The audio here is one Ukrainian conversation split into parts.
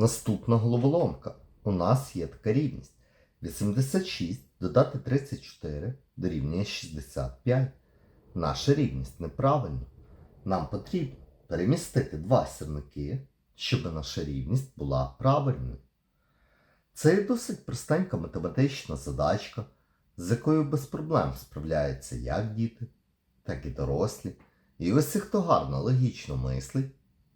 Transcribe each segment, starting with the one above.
Наступна головоломка. У нас є така рівність. 86 додати 34 дорівнює 65. Наша рівність неправильна. Нам потрібно перемістити два сірники, щоб наша рівність була правильною. Це є досить простенька математична задачка, з якою без проблем справляються як діти, так і дорослі. І усі, хто гарно логічно мислить,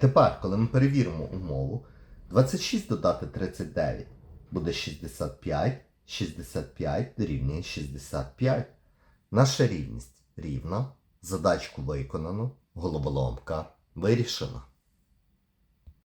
Тепер, коли ми перевіримо умову, 26 додати 39 буде 65, 65 дорівнює 65. Наша рівність рівна, задачку виконано, головоломка вирішена.